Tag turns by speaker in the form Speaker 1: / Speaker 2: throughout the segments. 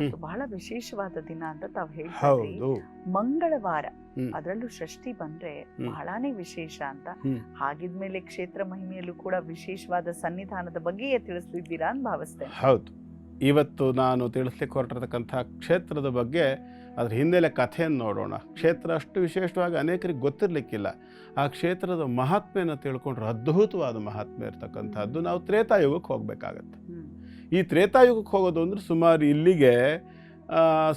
Speaker 1: ಇವತ್ತು ಬಹಳ ವಿಶೇಷವಾದ ದಿನ ಅಂತ ತಾವ್
Speaker 2: ಹೇಳ್ತೀವಿ
Speaker 1: ಮಂಗಳವಾರ. ಅದರಲ್ಲೂ ಷಷ್ಠಿ ಬಂದ್ರೆ. ಬಹಳಾನೇ ವಿಶೇಷ ಅಂತ. ಹಾಗಿದ್ಮೇಲೆ ಕ್ಷೇತ್ರ ಮಹಿಮೆಯಲ್ಲೂ ಕೂಡ ವಿಶೇಷವಾದ ಸನ್ನಿಧಾನದ ಬಗ್ಗೆಯೇ ತಿಳಿಸ್ತಿದ್ದೀರಾ ಅಂತ ಭಾವಿಸ್ತೇನೆ.
Speaker 2: ಹೌದು. ಇವತ್ತು ನಾನು ತಿಳಿಸ್ಲಿಕ್ಕೆ ಹೊರಟಿರ್ತಕ್ಕಂಥ ಕ್ಷೇತ್ರದ ಬಗ್ಗೆ ಅದ್ರ ಹಿನ್ನೆಲೆ ಕಥೆಯನ್ನು ನೋಡೋಣ. ಕ್ಷೇತ್ರ ಅಷ್ಟು ವಿಶೇಷವಾಗಿ ಅನೇಕರಿಗೆ ಗೊತ್ತಿರಲಿಕ್ಕಿಲ್ಲ. ಆ ಕ್ಷೇತ್ರದ ಮಹಾತ್ಮೆಯನ್ನು ತಿಳ್ಕೊಂಡ್ರೆ ಅದ್ಭುತವಾದ ಮಹಾತ್ಮೆ ಇರ್ತಕ್ಕಂಥದ್ದು. ನಾವು ತ್ರೇತಾಯುಗಕ್ಕೆ ಹೋಗಬೇಕಾಗತ್ತೆ. ಈ ತ್ರೇತಾಯುಗಕ್ಕೆ ಹೋಗೋದು ಅಂದರೆ ಸುಮಾರು ಇಲ್ಲಿಗೆ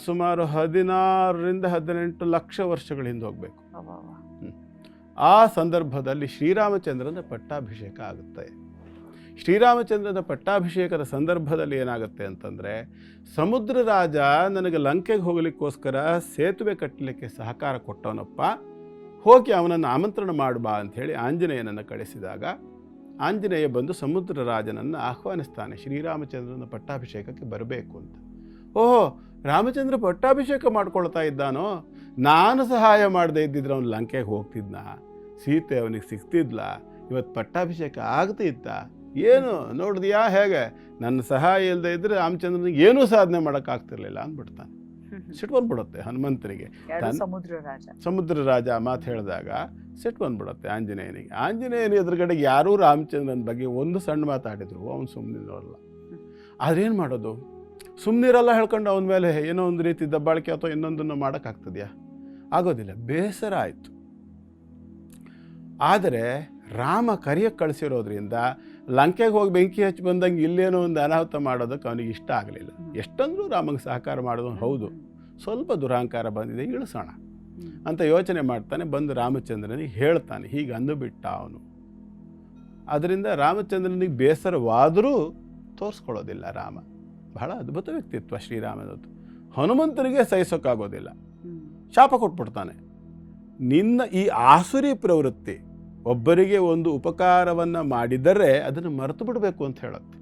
Speaker 2: ಸುಮಾರು ಹದಿನಾರರಿಂದ ಹದಿನೆಂಟು ಲಕ್ಷ ವರ್ಷಗಳ ಹಿಂದೆ ಹೋಗಬೇಕು. ಆ ಸಂದರ್ಭದಲ್ಲಿ ಶ್ರೀರಾಮಚಂದ್ರನ ಪಟ್ಟಾಭಿಷೇಕ ಆಗುತ್ತೆ. ಶ್ರೀರಾಮಚಂದ್ರನ ಪಟ್ಟಾಭಿಷೇಕದ ಸಂದರ್ಭದಲ್ಲಿ ಏನಾಗುತ್ತೆ ಅಂತಂದರೆ ಸಮುದ್ರ ರಾಜ ನನಗೆ ಲಂಕೆಗೆ ಹೋಗಲಿಕ್ಕೋಸ್ಕರ ಸೇತುವೆ ಕಟ್ಟಲಿಕ್ಕೆ ಸಹಕಾರ ಕೊಟ್ಟವನಪ್ಪ ಹೋಗಿ ಅವನನ್ನು ಆಮಂತ್ರಣ ಮಾಡಬಾ ಅಂಥೇಳಿ ಆಂಜನೇಯನನ್ನು ಕಳಿಸಿದಾಗ ಆಂಜನೇಯ ಬಂದು ಸಮುದ್ರ ರಾಜನನ್ನು ಆಹ್ವಾನಿಸ್ತಾನೆ ಶ್ರೀರಾಮಚಂದ್ರನ ಪಟ್ಟಾಭಿಷೇಕಕ್ಕೆ ಬರಬೇಕು ಅಂತ. ಓಹೋ ರಾಮಚಂದ್ರ ಪಟ್ಟಾಭಿಷೇಕ ಮಾಡ್ಕೊಳ್ತಾ ಇದ್ದಾನೋ? ನಾನು ಸಹಾಯ ಮಾಡದೇ ಇದ್ದಿದ್ರೆ ಅವನು ಲಂಕೆಗೆ ಹೋಗ್ತಿದ್ನ? ಸೀತೆ ಅವನಿಗೆ ಸಿಗ್ತಿದ್ಲ? ಇವತ್ತು ಪಟ್ಟಾಭಿಷೇಕ ಆಗ್ತಿತ್ತ ಏನು ನೋಡಿದ್ಯಾ ಹೇಗೆ? ನನ್ನ ಸಹಾಯ ಇಲ್ಲದೆ ಇದ್ದರೆ ರಾಮಚಂದ್ರನಿಗೆ ಏನೂ ಸಾಧನೆ ಮಾಡೋಕ್ಕಾಗ್ತಿರ್ಲಿಲ್ಲ ಅಂದ್ಬಿಡ್ತಾನೆ. ಸಿಟ್ಟು ಬಂದ್ಬಿಡುತ್ತೆ ಹನುಮಂತರಿಗೆ
Speaker 1: ಸಮುದ್ರ ರಾಜ.
Speaker 2: ಸಮುದ್ರ ರಾಜ ಮಾತು ಹೇಳಿದಾಗ ಸಿಟ್ಟು ಬಂದ್ಬಿಡುತ್ತೆ ಆಂಜನೇಯನಿಗೆ. ಆಂಜನೇಯನ ಎದುರುಗಡೆ ಯಾರೂ ರಾಮಚಂದ್ರನ ಬಗ್ಗೆ ಒಂದು ಸಣ್ಣ ಮಾತಾಡಿದ್ರು ಅವನು ಸುಮ್ಮನಿರೋಲ್ಲ ಆದ್ರೇನು ಮಾಡೋದು? ಸುಮ್ಮನಿರಲ್ಲ ಹೇಳ್ಕೊಂಡು ಅವನ ಮೇಲೆ ಏನೋ ಒಂದು ರೀತಿ ದಬ್ಬಾಳಿಕೆ ಅಥವಾ ಇನ್ನೊಂದನ್ನು ಮಾಡೋಕ್ಕಾಗ್ತದೆಯಾ? ಆಗೋದಿಲ್ಲ, ಬೇಸರ ಆಯಿತು. ಆದರೆ ರಾಮ ಕರಿಯ ಕಳಿಸಿರೋದ್ರಿಂದ ಲಂಕೆಗೆ ಹೋಗಿ ಬೆಂಕಿ ಹಚ್ಚಿ ಬಂದಂಗೆ ಇಲ್ಲೇನೋ ಒಂದು ಅನಾಹುತ ಮಾಡೋದಕ್ಕೆ ಅವನಿಗೆ ಇಷ್ಟ ಆಗಲಿಲ್ಲ. ಎಷ್ಟಂದ್ರೂ ರಾಮಗೆ ಸಹಕಾರ ಮಾಡೋದು ಹೌದು. ಸ್ವಲ್ಪ ದುರಹಂಕಾರ ಬಂದಿದೆ, ಇಳಿಸೋಣ. ಅಂತ ಯೋಚನೆ ಮಾಡ್ತಾನೆ, ಬಂದು ರಾಮಚಂದ್ರನಿಗೆ ಹೇಳ್ತಾನೆ, ಹೀಗೆ ಅಂದುಬಿಟ್ಟ ಅವನು ಅದರಿಂದ ರಾಮಚಂದ್ರನಿಗೆ ಬೇಸರವಾದರೂ ತೋರಿಸ್ಕೊಳ್ಳೋದಿಲ್ಲ ರಾಮ ಬಹಳ ಅದ್ಭುತ ವ್ಯಕ್ತಿತ್ವ ಶ್ರೀರಾಮನದ್ದು ಹನುಮಂತನಿಗೆ ಸಹಿಸೋಕ್ಕಾಗೋದಿಲ್ಲ. ಶಾಪ ಕೊಟ್ಬಿಡ್ತಾನೆ ನಿನ್ನ ಈ ಆಸುರಿ ಪ್ರವೃತ್ತಿ, ಒಬ್ಬರಿಗೆ ಒಂದು ಉಪಕಾರವನ್ನು ಮಾಡಿದರೆ ಅದನ್ನು ಮರೆತು ಬಿಡಬೇಕು ಅಂತ ಹೇಳುತ್ತೆ.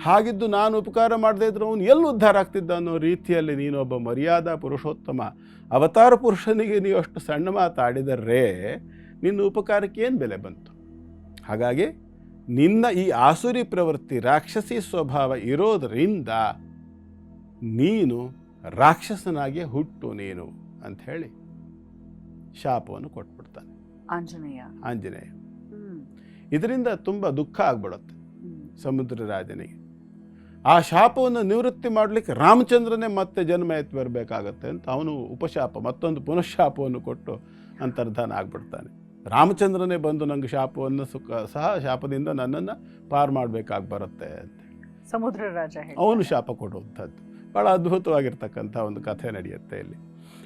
Speaker 2: ಹಾಗಿದ್ದು ನಾನು ಉಪಕಾರ ಮಾಡದೇ ಇದ್ರೆ ಅವನು ಎಲ್ಲಿ ಉದ್ಧಾರ ಆಗ್ತಿದ್ದ ಅನ್ನೋ ರೀತಿಯಲ್ಲಿ ನೀನೊಬ್ಬ ಮರ್ಯಾದ ಪುರುಷೋತ್ತಮ. ಅವತಾರ ಪುರುಷನಿಗೆ ನೀವು ಅಷ್ಟು ಸಣ್ಣ ಮಾತಾಡಿದರೆ ನಿನ್ನ ಉಪಕಾರಕ್ಕೆ ಏನು ಬೆಲೆ ಬಂತು? ಹಾಗಾಗಿ ನಿನ್ನ ಈ ಆಸುರಿ ಪ್ರವೃತ್ತಿ ರಾಕ್ಷಸಿ ಸ್ವಭಾವ ಇರೋದರಿಂದ ನೀನು ರಾಕ್ಷಸನಾಗಿ ಹುಟ್ಟು ನೀನು ಅಂತ ಹೇಳಿ ಶಾಪವನ್ನು ಕೊಟ್ಬಿಡ್ತಾನೆ.
Speaker 1: ಆಂಜನೇಯ.
Speaker 2: ಆಂಜನೇಯ. ಇದರಿಂದ ತುಂಬ ದುಃಖ ಆಗ್ಬಿಡುತ್ತೆ. ಸಮುದ್ರ ರಾಜನಿಗೆ. ಆ ಶಾಪವನ್ನು ನಿವೃತ್ತಿ ಮಾಡಲಿಕ್ಕೆ ರಾಮಚಂದ್ರನೇ ಮತ್ತೆ ಜನ್ಮ ಎತ್ತಿ ಬರಬೇಕಾಗತ್ತೆ ಅಂತ ಅವನು ಉಪಶಾಪ ಮತ್ತೊಂದು ಪುನಃಶಾಪವನ್ನು ಕೊಟ್ಟು ಅಂತರ್ಧಾನ ಆಗ್ಬಿಡ್ತಾನೆ. ರಾಮಚಂದ್ರನೇ ಬಂದು ನಂಗೆ ಶಾಪವನ್ನು ಸುಖ ಸಹ ಶಾಪದಿಂದ ನನ್ನನ್ನು ಪಾರು ಮಾಡಬೇಕಾಗಿ ಬರುತ್ತೆ ಅಂತ
Speaker 1: ಸಮುದ್ರ ರಾಜ.
Speaker 2: ಅವನು ಶಾಪ ಕೊಡುವಂಥದ್ದು. ಭಾಳ ಅದ್ಭುತವಾಗಿರ್ತಕ್ಕಂಥ ಒಂದು ಕಥೆ ನಡೆಯುತ್ತೆ ಇಲ್ಲಿ.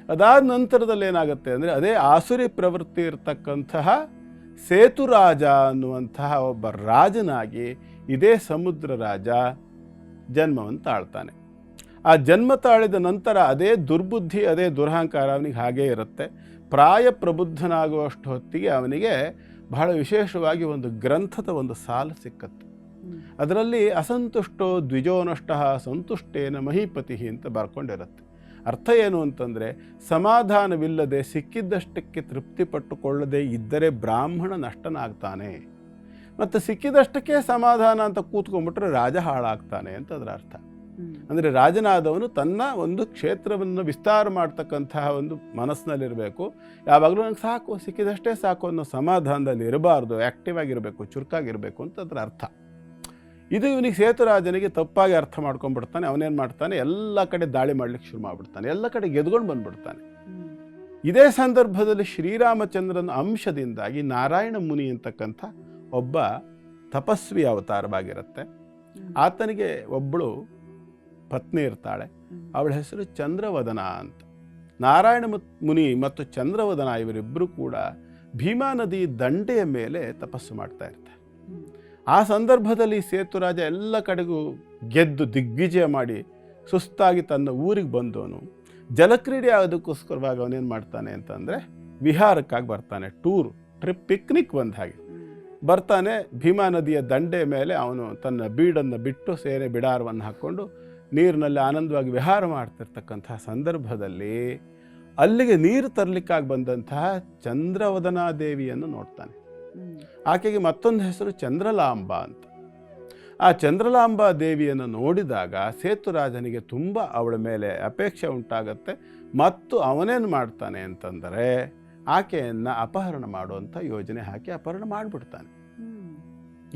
Speaker 2: ಅದಾದ ನಂತರದಲ್ಲಿ ಏನಾಗುತ್ತೆ ಅಂದರೆ ಅದೇ ಆಸುರಿ ಪ್ರವೃತ್ತಿ ಇರತಕ್ಕಂತಹ ಸೇತುರಾಜ ಅನ್ನುವಂತಹ ಒಬ್ಬ ರಾಜನಾಗಿ ಇದೇ ಸಮುದ್ರ ರಾಜ ಜನ್ಮವನ್ನು ತಾಳ್ತಾನೆ. ಆ ಜನ್ಮ ತಾಳಿದ ನಂತರ ಅದೇ ದುರ್ಬುದ್ಧಿ, ಅದೇ ದುರಹಂಕಾರ ಅವನಿಗೆ ಹಾಗೇ ಇರುತ್ತೆ. ಪ್ರಾಯ ಪ್ರಬುದ್ಧನಾಗುವಷ್ಟು ಹೊತ್ತಿಗೆ ಅವನಿಗೆ ಬಹಳ ವಿಶೇಷವಾಗಿ ಒಂದು ಗ್ರಂಥದ ಒಂದು ಸಾಲು ಸಿಕ್ಕತ್ತೆ. ಅದರಲ್ಲಿ ಅಸಂತುಷ್ಟೋ ದ್ವಿಜೋನಷ್ಟ ಸಂತುಷ್ಟೇನ ಮಹಿಪತಿ ಅಂತ ಬರ್ಕೊಂಡಿರುತ್ತೆ. ಅರ್ಥ ಏನು ಅಂತಂದರೆ, ಸಮಾಧಾನವಿಲ್ಲದೆ ಸಿಕ್ಕಿದ್ದಷ್ಟಕ್ಕೆ ತೃಪ್ತಿ ಪಟ್ಟುಕೊಳ್ಳದೆ ಇದ್ದರೆ ಬ್ರಾಹ್ಮಣ ನಷ್ಟನಾಗ್ತಾನೆ. ಮತ್ತು ಸಿಕ್ಕಿದಷ್ಟಕ್ಕೆ ಸಮಾಧಾನ ಅಂತ ಕೂತ್ಕೊಂಡ್ಬಿಟ್ರೆ ರಾಜ ಹಾಳಾಗ್ತಾನೆ ಅಂತ ಅದರ ಅರ್ಥ. ಅಂದರೆ ರಾಜನಾದವನು ತನ್ನ ಒಂದು ಕ್ಷೇತ್ರವನ್ನು ವಿಸ್ತಾರ ಮಾಡ್ತಕ್ಕಂತಹ ಒಂದು ಮನಸ್ಸಿನಲ್ಲಿರಬೇಕು ಯಾವಾಗಲೂ ನಂಗೆ ಸಾಕು ಸಿಕ್ಕಿದಷ್ಟೇ ಸಾಕು ಅನ್ನೋ ಸಮಾಧಾನದಲ್ಲಿ ಇರಬಾರ್ದು ಆ್ಯಕ್ಟಿವ್ ಆಗಿರಬೇಕು ಚುರುಕಾಗಿರಬೇಕು ಅಂತ ಅದರ ಅರ್ಥ ಇದು ಇವನಿಗೆ ಸೇತುರಾಜನಿಗೆ ತಪ್ಪಾಗಿ ಅರ್ಥ ಮಾಡ್ಕೊಂಡ್ಬಿಡ್ತಾನೆ ಅವನೇನು ಮಾಡ್ತಾನೆ ಎಲ್ಲ ಕಡೆ ದಾಳಿ ಮಾಡ್ಲಿಕ್ಕೆ ಶುರು ಮಾಡಿಬಿಡ್ತಾನೆ ಎಲ್ಲ ಕಡೆ ಗೆದ್ಕೊಂಡು ಬಂದ್ಬಿಡ್ತಾನೆ. ಇದೇ ಸಂದರ್ಭದಲ್ಲಿ ಶ್ರೀರಾಮಚಂದ್ರನ ಅಂಶದಿಂದಾಗಿ ನಾರಾಯಣ ಮುನಿ ಅಂತಕ್ಕಂಥ ಒಬ್ಬ ತಪಸ್ವಿ ಅವತಾರವಾಗಿರುತ್ತೆ. ಆತನಿಗೆ ಒಬ್ಬಳು ಪತ್ನಿ ಇರ್ತಾಳೆ. ಅವಳ ಹೆಸರು ಚಂದ್ರವದನ ಅಂತ. ನಾರಾಯಣ ಮುನಿ ಮತ್ತು ಚಂದ್ರವದನ ಇವರಿಬ್ಬರು ಕೂಡ ಭೀಮಾ ನದಿ ದಂಡೆಯ ಮೇಲೆ ತಪಸ್ಸು ಮಾಡ್ತಾ ಇರ್ತಾರೆ. ಆ ಸಂದರ್ಭದಲ್ಲಿ ಸೇತುರಾಜ ಎಲ್ಲ ಕಡೆಗೂ ಗೆದ್ದು ದಿಗ್ವಿಜಯ ಮಾಡಿ ಸುಸ್ತಾಗಿ ತನ್ನ ಊರಿಗೆ ಬಂದವನು. ಜಲಕ್ರೀಡೆ ಆಗೋದಕ್ಕೋಸ್ಕರವಾಗಿ ಅವನೇನು ಮಾಡ್ತಾನೆ ಅಂತಂದರೆ ವಿಹಾರಕ್ಕಾಗಿ ಬರ್ತಾನೆ. ಟೂರ್ ಟ್ರಿಪ್ ಪಿಕ್ನಿಕ್ ಬಂದ ಹಾಗೆ. ಬರ್ತಾನೆ ಭೀಮಾ ನದಿಯ ದಂಡೆ ಮೇಲೆ ಅವನು ತನ್ನ ಬೀಡನ್ನು ಬಿಟ್ಟು ಸೇನೆ ಬಿಡಾರವನ್ನು ಹಾಕ್ಕೊಂಡು ನೀರಿನಲ್ಲಿ ಆನಂದವಾಗಿ ವಿಹಾರ ಮಾಡ್ತಿರ್ತಕ್ಕಂತಹ ಸಂದರ್ಭದಲ್ಲಿ ಅಲ್ಲಿಗೆ ನೀರು ತರಲಿಕ್ಕಾಗಿ ಬಂದಂತಹ ಚಂದ್ರವದನಾ ದೇವಿಯನ್ನು ನೋಡ್ತಾನೆ. ಆಕೆಗೆ ಮತ್ತೊಂದು ಹೆಸರು ಚಂದ್ರಲಾಂಬ ಅಂತ. ಆ ಚಂದ್ರಲಾಂಬಾ ದೇವಿಯನ್ನು ನೋಡಿದಾಗ ಸೇತುರಾಜನಿಗೆ ತುಂಬ ಅವಳ ಮೇಲೆ ಅಪೇಕ್ಷೆ ಉಂಟಾಗತ್ತೆ. ಮತ್ತು ಅವನೇನು ಮಾಡ್ತಾನೆ ಅಂತಂದರೆ ಆಕೆಯನ್ನು ಅಪಹರಣ ಮಾಡುವಂಥ ಯೋಜನೆ ಹಾಕಿ ಅಪಹರಣ ಮಾಡಿಬಿಡ್ತಾನೆ.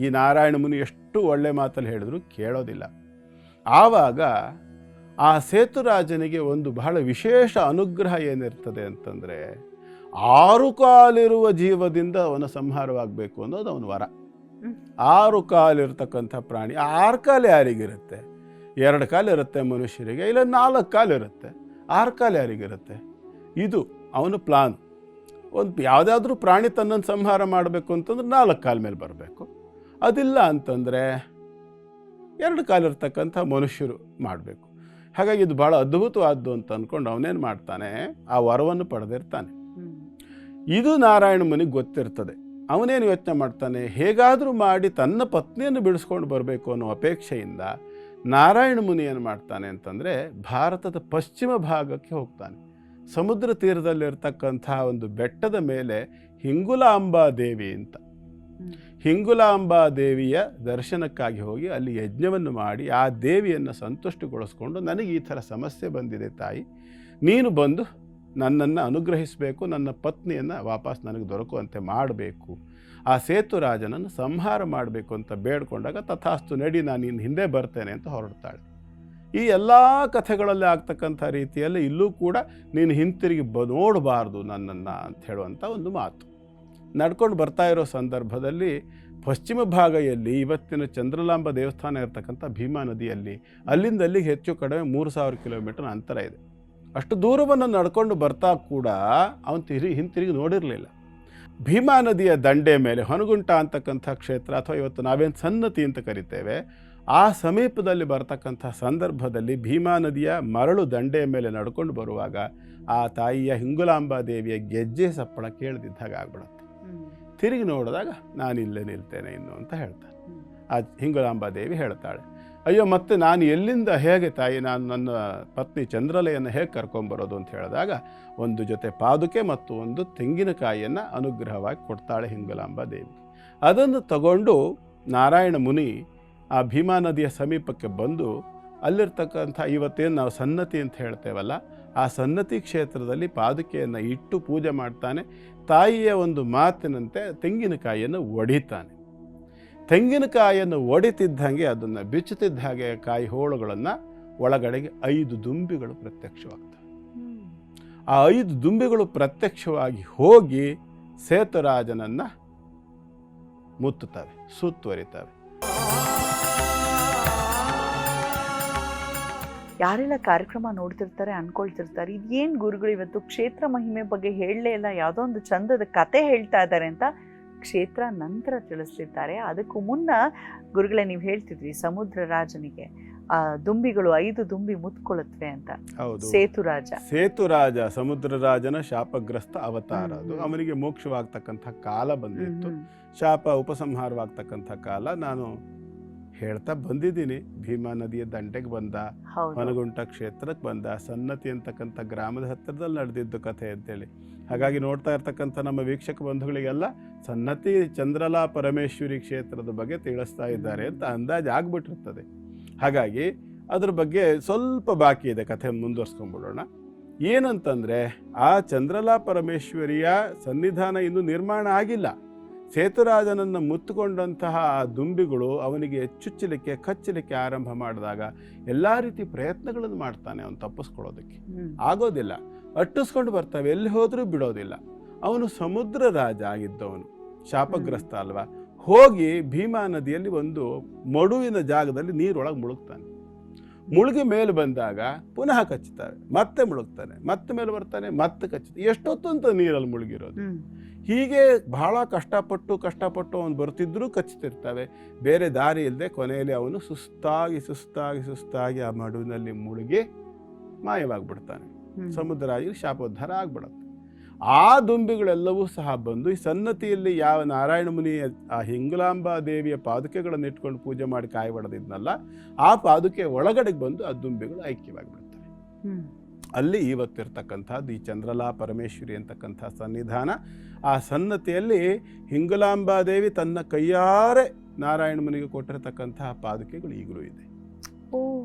Speaker 2: ಈ ನಾರಾಯಣ ಮುನಿ ಎಷ್ಟು ಒಳ್ಳೆ ಮಾತಲ್ಲಿ ಹೇಳಿದ್ರು ಕೇಳೋದಿಲ್ಲ. ಆವಾಗ ಆ ಸೇತುರಾಜನಿಗೆ ಒಂದು ಬಹಳ ವಿಶೇಷ ಅನುಗ್ರಹ ಏನಿರ್ತದೆ ಅಂತಂದರೆ ಆರು ಕಾಲಿರುವ ಜೀವದಿಂದ ಅವನ ಸಂಹಾರವಾಗಬೇಕು ಅನ್ನೋದು ಅವನ ವರ. ಆರು ಕಾಲಿರ್ತಕ್ಕಂಥ ಪ್ರಾಣಿ ಆರು ಕಾಲು ಯಾರಿಗಿರುತ್ತೆ? ಎರಡು ಕಾಲು ಇರುತ್ತೆ ಮನುಷ್ಯರಿಗೆ ಇಲ್ಲ ನಾಲ್ಕು ಕಾಲು ಇರುತ್ತೆ ಆರು ಕಾಲು ಯಾರಿಗಿರುತ್ತೆ? ಇದು ಅವನ ಪ್ಲಾನ್ ಒಂದು ಯಾವುದಾದ್ರೂ ಪ್ರಾಣಿ ತನ್ನನ್ನು ಸಂಹಾರ ಮಾಡಬೇಕು ಅಂತಂದ್ರೆ ನಾಲ್ಕು ಕಾಲ ಮೇಲೆ ಬರಬೇಕು. ಅದಿಲ್ಲ ಅಂತಂದರೆ ಎರಡು ಕಾಲಿರ್ತಕ್ಕಂಥ ಮನುಷ್ಯರು ಮಾಡಬೇಕು. ಹಾಗಾಗಿ ಇದು ಭಾಳ ಅದ್ಭುತವಾದ್ದು ಅಂತ ಅಂದ್ಕೊಂಡು ಅವನೇನು ಮಾಡ್ತಾನೆ, ಆ ವರವನ್ನು ಪಡೆದಿರ್ತಾನೆ. ಇದು ನಾರಾಯಣ ಮುನಿಗೆ ಗೊತ್ತಿರ್ತದೆ. ಅವನೇನು ಯೋಚನೆ ಮಾಡ್ತಾನೆ, ಹೇಗಾದರೂ ಮಾಡಿ ತನ್ನ ಪತ್ನಿಯನ್ನು ಬಿಡಿಸ್ಕೊಂಡು ಬರಬೇಕು ಅನ್ನೋ ಅಪೇಕ್ಷೆಯಿಂದ ನಾರಾಯಣ ಮುನಿ ಏನು ಮಾಡ್ತಾನೆ ಅಂತಂದರೆ ಭಾರತದ ಪಶ್ಚಿಮ ಭಾಗಕ್ಕೆ ಹೋಗ್ತಾನೆ. ಸಮುದ್ರ ತೀರದಲ್ಲಿರ್ತಕ್ಕಂಥ ಒಂದು ಬೆಟ್ಟದ ಮೇಲೆ ಹಿಂಗುಲಾಂಬಾ ದೇವಿ ಅಂತ. ಹಿಂಗುಲಾಂಬಾ ದೇವಿಯ ದರ್ಶನಕ್ಕಾಗಿ ಹೋಗಿ ಅಲ್ಲಿ ಯಜ್ಞವನ್ನು ಮಾಡಿ ಆ ದೇವಿಯನ್ನು ಸಂತುಷ್ಟಗೊಳಿಸ್ಕೊಂಡು ನನಗೆ ಈ ಥರ ಸಮಸ್ಯೆ ಬಂದಿದೆ ತಾಯಿ, ನೀನು ಬಂದು ನನ್ನನ್ನು ಅನುಗ್ರಹಿಸಬೇಕು, ನನ್ನ ಪತ್ನಿಯನ್ನು ವಾಪಸ್ ನನಗೆ ದೊರಕುವಂತೆ ಮಾಡಬೇಕು, ಆ ಸೇತು ರಾಜನನ್ನು ಸಂಹಾರ ಮಾಡಬೇಕು ಅಂತ ಬೇಡ್ಕೊಂಡಾಗ ತಥಾಸ್ತು ನಡಿ, ನಾನು ಇನ್ನು ಹಿಂದೆ ಬರ್ತೇನೆ ಅಂತ ಹೊರಡ್ತಾಳೆ. ಈ ಎಲ್ಲ ಕಥೆಗಳಲ್ಲಿ ಆಗ್ತಕ್ಕಂಥ ರೀತಿಯಲ್ಲಿ ಇಲ್ಲೂ ಕೂಡ ನೀನು ಹಿಂತಿರುಗಿ ಬ, ನೋಡಬಾರ್ದು ನನ್ನನ್ನು ಅಂತ ಹೇಳುವಂಥ ಒಂದು ಮಾತು. ನಡ್ಕೊಂಡು ಬರ್ತಾ ಇರೋ ಸಂದರ್ಭದಲ್ಲಿ ಪಶ್ಚಿಮ ಭಾಗ ಎಲ್ಲಿ ಇವತ್ತಿನ ಚಂದ್ರಲಾಂಬ ದೇವಸ್ಥಾನ ಇರತಕ್ಕಂಥ ಭೀಮಾ ನದಿಯಲ್ಲಿ ಅಲ್ಲಿಂದ ಅಲ್ಲಿಗೆ ಹೆಚ್ಚು ಕಡಿಮೆ ಮೂರು ಸಾವಿರ ಕಿಲೋಮೀಟರ್ ಅಂತರ ಇದೆ. ಅಷ್ಟು ದೂರವನ್ನು ನಡ್ಕೊಂಡು ಬರ್ತಾ ಕೂಡ ಅವನು ತಿರಿ, ಹಿಂತಿರುಗಿ ನೋಡಿರಲಿಲ್ಲ. ಭೀಮಾ ನದಿಯ ದಂಡೆ ಮೇಲೆ ಹೊನಗುಂಟ ಅಂತಕ್ಕಂಥ ಕ್ಷೇತ್ರ ಅಥವಾ ಇವತ್ತು ನಾವೇನು ಸನ್ನತಿ ಅಂತ ಕರಿತೇವೆ ಆ ಸಮೀಪದಲ್ಲಿ ಬರತಕ್ಕಂಥ ಸಂದರ್ಭದಲ್ಲಿ ಭೀಮಾ ನದಿಯ ಮರಳು ದಂಡೆಯ ಮೇಲೆ ನಡ್ಕೊಂಡು ಬರುವಾಗ ಆ ತಾಯಿಯ ಹಿಂಗುಲಾಂಬಾ ದೇವಿಯ ಗೆಜ್ಜೆ ಸಪ್ಪಳ ಕೇಳದಿದ್ದಾಗ ಆಗ್ಬಿಡುತ್ತೆ. ತಿರುಗಿ ನೋಡಿದಾಗ ನಾನು ಇಲ್ಲೇ ನಿಲ್ತೇನೆ ಇನ್ನು ಅಂತ ಹೇಳ್ತಾನೆ. ಆ ಹಿಂಗುಲಾಂಬಾ ದೇವಿ ಹೇಳ್ತಾಳೆ ಅಯ್ಯೋ ಮತ್ತೆ ನಾನು ಎಲ್ಲಿಂದ ಹೇಗೆ ತಾಯಿ ನಾನು ನನ್ನ ಪತ್ನಿ ಚಂದ್ರಲೆಯನ್ನು ಹೇಗೆ ಕರ್ಕೊಂಬರೋದು ಅಂತ ಹೇಳಿದಾಗ ಒಂದು ಜೊತೆ ಪಾದುಕೆ ಮತ್ತು ಒಂದು ತೆಂಗಿನಕಾಯಿಯನ್ನು ಅನುಗ್ರಹವಾಗಿ ಕೊಡ್ತಾಳೆ ಹಿಂಗುಲಾಂಬಾ ದೇವಿ ಅದನ್ನು ತಗೊಂಡು ನಾರಾಯಣ ಮುನಿ ಆ ಭೀಮಾ ನದಿಯ ಸಮೀಪಕ್ಕೆ ಬಂದು ಅಲ್ಲಿರ್ತಕ್ಕಂಥ ಇವತ್ತೇನು ನಾವು ಸನ್ನತಿ ಅಂತ ಹೇಳ್ತೇವಲ್ಲ, ಆ ಸನ್ನತಿ ಕ್ಷೇತ್ರದಲ್ಲಿ ಪಾದುಕೆಯನ್ನು ಇಟ್ಟು ಪೂಜೆ ಮಾಡ್ತಾನೆ. ತಾಯಿಯ ಒಂದು ಮಾತಿನಂತೆ ತೆಂಗಿನಕಾಯಿಯನ್ನು ಒಡಿತಾನೆ. ತೆಂಗಿನಕಾಯಿಯನ್ನು ಒಡಿತಿದ್ದಂಗೆ ಅದನ್ನು ಬಿಚ್ಚುತ್ತಿದ್ದ ಹಾಗೆ ಕಾಯಿ ಹೋಳುಗಳನ್ನು ಒಳಗಡೆಗೆ ಐದು ದುಂಬಿಗಳು ಪ್ರತ್ಯಕ್ಷವಾಗ್ತವೆ. ಆ ಐದು ದುಂಬಿಗಳು ಪ್ರತ್ಯಕ್ಷವಾಗಿ ಹೋಗಿ ಸೇತುರಾಜನನ್ನು ಮುತ್ತುತ್ತವೆ, ಸುತ್ತುವರಿತವೆ.
Speaker 1: ಯಾರೆಲ್ಲ ಕಾರ್ಯಕ್ರಮ ನೋಡ್ತಿರ್ತಾರೆ ಅನ್ಕೊಳ್ತಿರ್ತಾರೆ ಇದೇನು ಗುರುಗಳು ಇವತ್ತು ಕ್ಷೇತ್ರ ಮಹಿಮೆ ಬಗ್ಗೆ ಹೇಳಲೇ ಇಲ್ಲ ಯಾವುದೋ ಒಂದು ಚಂದದ ಕತೆ ಹೇಳ್ತಾ ಇದ್ದಾರೆ ಅಂತ ಕ್ಷೇತ್ರ ನಂತರ ತಿಳಿಸ್ತಿದ್ದಾರೆ ಅದಕ್ಕೂ ಮುನ್ನ ಗುರುಗಳೇ ನೀವು ಹೇಳ್ತಿದ್ವಿ ಸಮುದ್ರ ರಾಜನಿಗೆ ಆ ದುಂಬಿಗಳು ಐದು ದುಂಬಿ ಮುತ್ಕೊಳ್ಳುತ್ತವೆ ಅಂತ.
Speaker 2: ಹೌದು.
Speaker 1: ಸೇತುರಾಜ
Speaker 2: ಸೇತುರಾಜ ಸಮುದ್ರ ರಾಜನ ಶಾಪಗ್ರಸ್ತ ಅವತಾರ. ಅದು. ಅವನಿಗೆ ಮೋಕ್ಷವಾಗ್ತಕ್ಕಂಥ ಕಾಲ ಬಂದಿತ್ತು. ಶಾಪ ಉಪಸಂಹಾರವಾಗ್ತಕ್ಕಂಥ ಕಾಲ. ನಾನು ಹೇಳ್ತಾ ಬಂದಿದ್ದೀನಿ. ಭೀಮಾ ನದಿಯ ದಂಡೆಗೆ ಬಂದ ಮನಗುಂಟ ಕ್ಷೇತ್ರಕ್ಕೆ ಬಂದ ಸನ್ನತಿ ಅಂತಕ್ಕಂಥ ಗ್ರಾಮದ ಹತ್ತಿರದಲ್ಲಿ ನಡೆದಿದ್ದು ಕಥೆ ಅಂತೇಳಿ. ಹಾಗಾಗಿ ನೋಡ್ತಾ ಇರ್ತಕ್ಕಂಥ ನಮ್ಮ ವೀಕ್ಷಕ ಬಂಧುಗಳಿಗೆಲ್ಲ ಸನ್ನತಿ ಚಂದ್ರಲಾ ಪರಮೇಶ್ವರಿ ಕ್ಷೇತ್ರದ ಬಗ್ಗೆ ತಿಳಿಸ್ತಾ ಇದ್ದಾರೆ ಅಂತ ಅಂದಾಜು ಆಗ್ಬಿಟ್ಟಿರ್ತದೆ. ಹಾಗಾಗಿ ಅದ್ರ ಬಗ್ಗೆ ಸ್ವಲ್ಪ ಬಾಕಿ ಇದೆ ಕಥೆ ಮುಂದುವರ್ಸ್ಕೊಂಡ್ಬಿಡೋಣ. ಏನಂತಂದರೆ ಆ ಚಂದ್ರಲಾ ಪರಮೇಶ್ವರಿಯ ಸನ್ನಿಧಾನ ಇನ್ನೂ ನಿರ್ಮಾಣ ಆಗಿಲ್ಲ. ಸೇತುರಾಜನನ್ನು ಮುತ್ತುಕೊಂಡಂತಹ ಆ ದುಂಬಿಗಳು ಅವನಿಗೆ ಚುಚ್ಚಲಿಕ್ಕೆ ಕಚ್ಚಲಿಕ್ಕೆ ಆರಂಭ ಮಾಡಿದಾಗ ಎಲ್ಲ ರೀತಿ ಪ್ರಯತ್ನಗಳನ್ನು ಮಾಡ್ತಾನೆ ಅವನು ತಪ್ಪಿಸ್ಕೊಳ್ಳೋದಕ್ಕೆ. ಆಗೋದಿಲ್ಲ. ಅಟ್ಟಿಸ್ಕೊಂಡು ಬರ್ತವೆ. ಎಲ್ಲಿ ಹೋದರೂ ಬಿಡೋದಿಲ್ಲ. ಅವನು ಸಮುದ್ರ ರಾಜ ಆಗಿದ್ದವನು. ಶಾಪಗ್ರಸ್ತ ಅಲ್ವಾ? ಹೋಗಿ ಭೀಮಾ ನದಿಯಲ್ಲಿ ಒಂದು ಮಡುವಿನ ಜಾಗದಲ್ಲಿ ನೀರೊಳಗೆ ಮುಳುಗ್ತಾನೆ. ಮುಳುಗಿ ಮೇಲೆ ಬಂದಾಗ ಪುನಃ ಕಚ್ಚುತ್ತವೆ ಮತ್ತೆ ಮುಳುಗ್ತಾನೆ ಮತ್ತೆ ಮೇಲೆ ಬರ್ತಾನೆ ಮತ್ತೆ ಕಚ್ಚುತ್ತೆ ಎಷ್ಟೊತ್ತಂತ ಅಂತ ನೀರಲ್ಲಿ ಮುಳುಗಿರೋದು? ಹೀಗೆ ಬಹಳ ಕಷ್ಟಪಟ್ಟು ಕಷ್ಟಪಟ್ಟು ಅವನು ಬರ್ತಿದ್ರೂ ಕಚ್ಚುತ್ತಿರ್ತವೆ. ಬೇರೆ ದಾರಿ ಇಲ್ಲದೆ ಕೊನೆಯಲ್ಲಿ ಅವನು ಸುಸ್ತಾಗಿ ಸುಸ್ತಾಗಿ ಸುಸ್ತಾಗಿ ಆ ಮಡುವಿನಲ್ಲಿ ಮುಳುಗಿ ಮಾಯವಾಗಿಬಿಡ್ತಾನೆ.
Speaker 1: ಸಮುದ್ರ
Speaker 2: ಆಗಿ ಶಾಪೋದ್ಧಾರ ಆಗ್ಬಿಡುತ್ತೆ. ಆ ದುಂಬಿಗಳೆಲ್ಲವೂ ಸಹ ಬಂದು ಈ ಸನ್ನತಿಯಲ್ಲಿ ಯಾವ ನಾರಾಯಣ ಮುನಿ ಆ ಹಿಂಗುಲಾಂಬಾ ದೇವಿಯ ಪಾದುಕೆಗಳನ್ನು ಇಟ್ಕೊಂಡು ಪೂಜೆ ಮಾಡಿ ಕಾಯಿ ಹೊಡೆದಿದ್ನಲ್ಲ ಆ ಪಾದುಕೆ ಒಳಗಡೆಗೆ ಬಂದು ಆ ದುಂಬಿಗಳು ಐಕ್ಯವಾಗಿಬಿಡ್ತವೆ
Speaker 1: ಬಿಡ್ತವೆ
Speaker 2: ಅಲ್ಲಿ ಇವತ್ತಿರ್ತಕ್ಕಂಥದ್ದು ಈ ಚಂದ್ರಲಾ ಪರಮೇಶ್ವರಿ ಅಂತಕ್ಕಂಥ ಸನ್ನಿಧಾನ. ಆ ಸನ್ನತಿಯಲ್ಲಿ ಹಿಂಗುಲಾಂಬಾದೇವಿ ತನ್ನ ಕೈಯಾರೆ ನಾರಾಯಣ ಮುನಿಗೆ ಕೊಟ್ಟಿರತಕ್ಕಂತಹ ಪಾದುಕೆಗಳು ಈಗಲೂ ಇದೆ.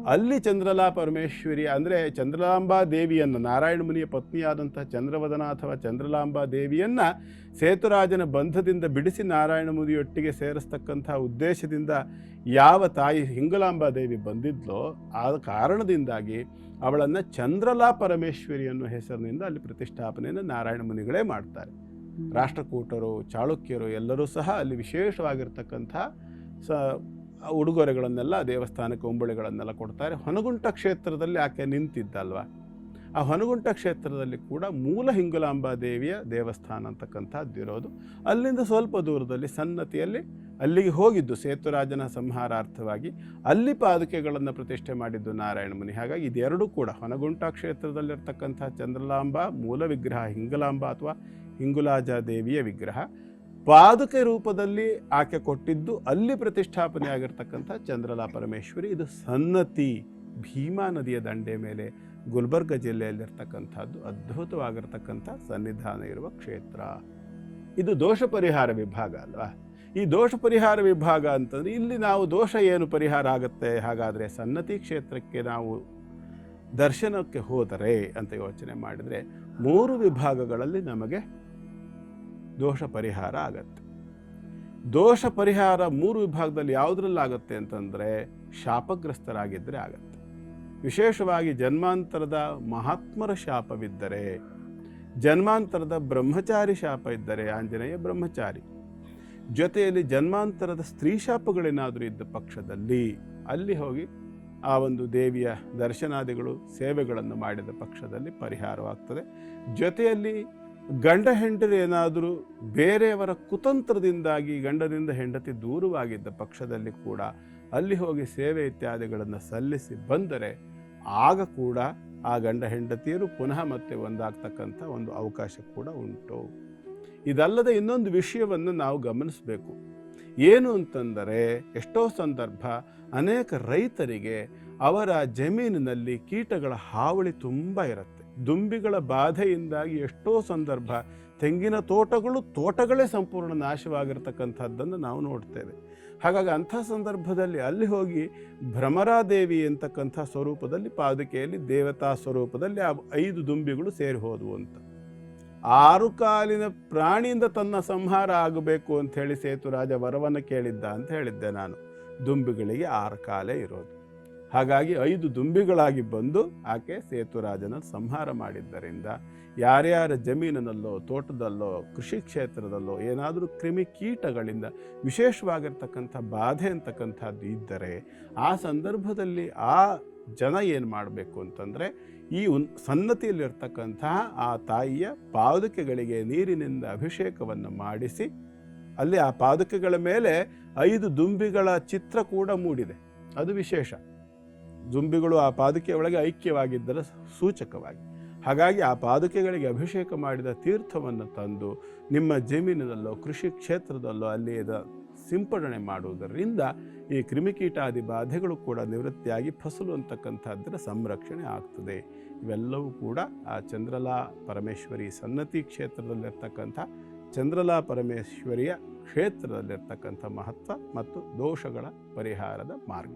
Speaker 2: ಅಲ್ಲಿ ಚಂದ್ರಲಾ ಪರಮೇಶ್ವರಿ ಅಂದರೆ ಚಂದ್ರಲಾಂಬಾ ದೇವಿಯನ್ನು ನಾರಾಯಣ ಮುನಿಯ ಪತ್ನಿಯಾದಂತಹ ಚಂದ್ರವದನ ಅಥವಾ ಚಂದ್ರಲಾಂಬಾ ದೇವಿಯನ್ನು ಸೇತುರಾಜನ ಬಂಧದಿಂದ ಬಿಡಿಸಿ ನಾರಾಯಣ ಮುನಿಯೊಟ್ಟಿಗೆ ಸೇರಿಸ್ತಕ್ಕಂತಹ ಉದ್ದೇಶದಿಂದ ಯಾವ ತಾಯಿ ಹಿಂಗಲಾಂಬಾ ದೇವಿ ಬಂದಿದ್ಲೋ ಆ ಕಾರಣದಿಂದಾಗಿ ಅವಳನ್ನು ಚಂದ್ರಲಾ ಪರಮೇಶ್ವರಿ ಅನ್ನೋ ಹೆಸರಿನಿಂದ ಅಲ್ಲಿ ಪ್ರತಿಷ್ಠಾಪನೆಯನ್ನು ನಾರಾಯಣ ಮುನಿಗಳೇ ಮಾಡ್ತಾರೆ. ರಾಷ್ಟ್ರಕೂಟರು ಚಾಳುಕ್ಯರು ಎಲ್ಲರೂ ಸಹ ಅಲ್ಲಿ ವಿಶೇಷವಾಗಿರ್ತಕ್ಕಂಥ ಸ ಉಡುಗೊರೆಗಳನ್ನೆಲ್ಲ, ದೇವಸ್ಥಾನಕ್ಕೆ ಉಂಬಳಿಗಳನ್ನೆಲ್ಲ ಕೊಡ್ತಾರೆ. ಹೊನಗುಂಟ ಕ್ಷೇತ್ರದಲ್ಲಿ ಆಕೆ ನಿಂತಿದ್ದಲ್ವ? ಆ ಹೊನಗುಂಟ ಕ್ಷೇತ್ರದಲ್ಲಿ ಕೂಡ ಮೂಲ ಹಿಂಗುಲಾಂಬಾ ದೇವಿಯ ದೇವಸ್ಥಾನ ಅಂತಕ್ಕಂಥದ್ದು ಇರೋದು. ಅಲ್ಲಿಂದ ಸ್ವಲ್ಪ ದೂರದಲ್ಲಿ, ಸನ್ನತಿಯಲ್ಲಿ ಅಲ್ಲಿಗೆ ಹೋಗಿದ್ದು ಸೇತುರಾಜನ ಸಂಹಾರಾರ್ಥವಾಗಿ. ಅಲ್ಲಿ ಪಾದುಕೆಗಳನ್ನು ಪ್ರತಿಷ್ಠೆ ಮಾಡಿದ್ದು ನಾರಾಯಣ ಮುನಿ. ಹಾಗಾಗಿ ಇದೆರಡೂ ಕೂಡ ಹೊನಗುಂಟ ಕ್ಷೇತ್ರದಲ್ಲಿರ್ತಕ್ಕಂಥ ಚಂದ್ರಲಾಂಬ, ಮೂಲ ವಿಗ್ರಹ ಹಿಂಗಲಾಂಬ ಅಥವಾ ಹಿಂಗುಲಾಜ ದೇವಿಯ ವಿಗ್ರಹ. ಪಾದುಕೆ ರೂಪದಲ್ಲಿ ಆಕೆ ಕೊಟ್ಟಿದ್ದು ಅಲ್ಲಿ ಪ್ರತಿಷ್ಠಾಪನೆ ಆಗಿರ್ತಕ್ಕಂಥ ಚಂದ್ರಲಾ ಪರಮೇಶ್ವರಿ. ಇದು ಸನ್ನತಿ ಭೀಮಾ ನದಿಯ ದಂಡೆ ಮೇಲೆ ಗುಲ್ಬರ್ಗ ಜಿಲ್ಲೆಯಲ್ಲಿರ್ತಕ್ಕಂಥದ್ದು. ಅದ್ಭುತವಾಗಿರ್ತಕ್ಕಂಥ ಸನ್ನಿಧಾನ ಇರುವ ಕ್ಷೇತ್ರ. ಇದು ದೋಷ ಪರಿಹಾರ ವಿಭಾಗ ಅಲ್ವಾ? ಈ ದೋಷ ಪರಿಹಾರ ವಿಭಾಗ ಅಂತಂದರೆ ಇಲ್ಲಿ ನಾವು ದೋಷ ಏನು ಪರಿಹಾರ ಆಗುತ್ತೆ? ಹಾಗಾದರೆ ಸನ್ನತಿ ಕ್ಷೇತ್ರಕ್ಕೆ ನಾವು ದರ್ಶನಕ್ಕೆ ಹೋದರೆ ಅಂತ ಯೋಚನೆ ಮಾಡಿದರೆ ಮೂರು ವಿಭಾಗಗಳಲ್ಲಿ ನಮಗೆ ದೋಷ ಪರಿಹಾರ ಆಗತ್ತೆ. ದೋಷ ಪರಿಹಾರ ಮೂರು ವಿಭಾಗದಲ್ಲಿ ಯಾವುದ್ರಲ್ಲಾಗತ್ತೆ ಅಂತಂದರೆ ಶಾಪಗ್ರಸ್ತರಾಗಿದ್ದರೆ ಆಗತ್ತೆ. ವಿಶೇಷವಾಗಿ ಜನ್ಮಾಂತರದ ಮಹಾತ್ಮರ ಶಾಪವಿದ್ದರೆ, ಜನ್ಮಾಂತರದ ಬ್ರಹ್ಮಚಾರಿ ಶಾಪ ಇದ್ದರೆ ಆಂಜನೇಯ ಬ್ರಹ್ಮಚಾರಿ. ಜೊತೆಯಲ್ಲಿ ಜನ್ಮಾಂತರದ ಸ್ತ್ರೀ ಶಾಪಗಳೇನಾದರೂ ಇದ್ದ ಪಕ್ಷದಲ್ಲಿ ಅಲ್ಲಿ ಹೋಗಿ ಆ ಒಂದು ದೇವಿಯ ದರ್ಶನಾದಿಗಳು ಸೇವೆಗಳನ್ನು ಮಾಡಿದ ಪಕ್ಷದಲ್ಲಿ ಪರಿಹಾರವಾಗ್ತದೆ. ಜೊತೆಯಲ್ಲಿ ಗಂಡ ಹೆಂಡರು ಏನಾದರೂ ಬೇರೆಯವರ ಕುತಂತ್ರದಿಂದಾಗಿ ಗಂಡದಿಂದ ಹೆಂಡತಿ ದೂರವಾಗಿದ್ದ ಪಕ್ಷದಲ್ಲಿ ಕೂಡ ಅಲ್ಲಿ ಹೋಗಿ ಸೇವೆ ಇತ್ಯಾದಿಗಳನ್ನು ಸಲ್ಲಿಸಿ ಬಂದರೆ ಆಗ ಕೂಡ ಆ ಗಂಡ ಹೆಂಡತಿಯರು ಪುನಃ ಮತ್ತೆ ಒಂದಾಗ್ತಕ್ಕಂಥ ಒಂದು ಅವಕಾಶ ಕೂಡ ಉಂಟು. ಇದಲ್ಲದೆ ಇನ್ನೊಂದು ವಿಷಯವನ್ನು ನಾವು ಗಮನಿಸಬೇಕು. ಏನು ಅಂತಂದರೆ ಎಷ್ಟೋ ಸಂದರ್ಭ ಅನೇಕ ರೈತರಿಗೆ ಅವರ ಜಮೀನಿನಲ್ಲಿ ಕೀಟಗಳ ಹಾವಳಿ ತುಂಬ ಇರುತ್ತೆ. ದುಂಬಿಗಳ ಬಾಧೆಯಿಂದಾಗಿ ಎಷ್ಟೋ ಸಂದರ್ಭ ತೆಂಗಿನ ತೋಟಗಳು ತೋಟಗಳೇ ಸಂಪೂರ್ಣ ನಾಶವಾಗಿರ್ತಕ್ಕಂಥದ್ದನ್ನು ನಾವು ನೋಡ್ತೇವೆ. ಹಾಗಾಗಿ ಅಂಥ ಸಂದರ್ಭದಲ್ಲಿ ಅಲ್ಲಿ ಹೋಗಿ ಭ್ರಮರಾದೇವಿ ಅಂತಕ್ಕಂಥ ಸ್ವರೂಪದಲ್ಲಿ ಪಾದುಕೆಯಲ್ಲಿ ದೇವತಾ ಸ್ವರೂಪದಲ್ಲಿ ಆ ಐದು ದುಂಬಿಗಳು ಸೇರಿ ಹೋದವು ಅಂತ. ಆರು ಕಾಲಿನ ಪ್ರಾಣಿಯಿಂದ ತನ್ನ ಸಂಹಾರ ಆಗಬೇಕು ಅಂತ ಹೇಳಿ ಸೇತುರಾಜ ವರವನ್ನು ಕೇಳಿದ್ದ ಅಂತ ಹೇಳಿದ್ದೆ ನಾನು. ದುಂಬಿಗಳಿಗೆ ಆರು ಕಾಲೇ ಇರೋದು. ಹಾಗಾಗಿ ಐದು ದುಂಬಿಗಳಾಗಿ ಬಂದು ಆಕೆ ಸೇತುರಾಜನ ಸಂಹಾರ ಮಾಡಿದ್ದರಿಂದ ಯಾರ್ಯಾರ ಜಮೀನಿನಲ್ಲೋ ತೋಟದಲ್ಲೋ, ಕೃಷಿ ಕ್ಷೇತ್ರದಲ್ಲೋ ಏನಾದರೂ ಕ್ರಿಮಿಕೀಟಗಳಿಂದ ವಿಶೇಷವಾಗಿರ್ತಕ್ಕಂಥ ಬಾಧೆ ಅಂತಕ್ಕಂಥದ್ದು ಇದ್ದರೆ ಆ ಸಂದರ್ಭದಲ್ಲಿ ಆ ಜನ ಏನು ಮಾಡಬೇಕು ಅಂತಂದರೆ ಈ ಉನ್ ಸನ್ನತಿಯಲ್ಲಿರ್ತಕ್ಕಂತಹ ಆ ತಾಯಿಯ ಪಾದುಕೆಗಳಿಗೆ ನೀರಿನಿಂದ ಅಭಿಷೇಕವನ್ನು ಮಾಡಿಸಿ ಅಲ್ಲಿ ಆ ಪಾದುಕೆಗಳ ಮೇಲೆ ಐದು ದುಂಬಿಗಳ ಚಿತ್ರ ಕೂಡ ಮೂಡಿದೆ. ಅದು ವಿಶೇಷ. ದುಂಬಿಗಳು ಆ ಪಾದುಕೆ ಒಳಗೆ ಐಕ್ಯವಾಗಿದ್ದರ ಸೂಚಕವಾಗಿ. ಹಾಗಾಗಿ ಆ ಪಾದುಕೆಗಳಿಗೆ ಅಭಿಷೇಕ ಮಾಡಿದ ತೀರ್ಥವನ್ನು ತಂದು ನಿಮ್ಮ ಜಮೀನಿನಲ್ಲೋ, ಕೃಷಿ ಕ್ಷೇತ್ರದಲ್ಲೋ ಅಲ್ಲಿ ಸಿಂಪಡಣೆ ಮಾಡುವುದರಿಂದ ಈ ಕ್ರಿಮಿಕೀಟಾದಿ ಬಾಧೆಗಳು ಕೂಡ ನಿವೃತ್ತಿಯಾಗಿ ಫಸಲು ಅಂತಕ್ಕಂಥದ್ದರ ಸಂರಕ್ಷಣೆ ಆಗ್ತದೆ. ಇವೆಲ್ಲವೂ ಕೂಡ ಆ ಚಂದ್ರಲಾ ಪರಮೇಶ್ವರಿ ಸನ್ನತಿ ಕ್ಷೇತ್ರದಲ್ಲಿರ್ತಕ್ಕಂಥ ಚಂದ್ರಲಾ ಪರಮೇಶ್ವರಿಯ ಕ್ಷೇತ್ರದಲ್ಲಿರ್ತಕ್ಕಂಥ ಮಹತ್ವ ಮತ್ತು ದೋಷಗಳ ಪರಿಹಾರದ ಮಾರ್ಗ.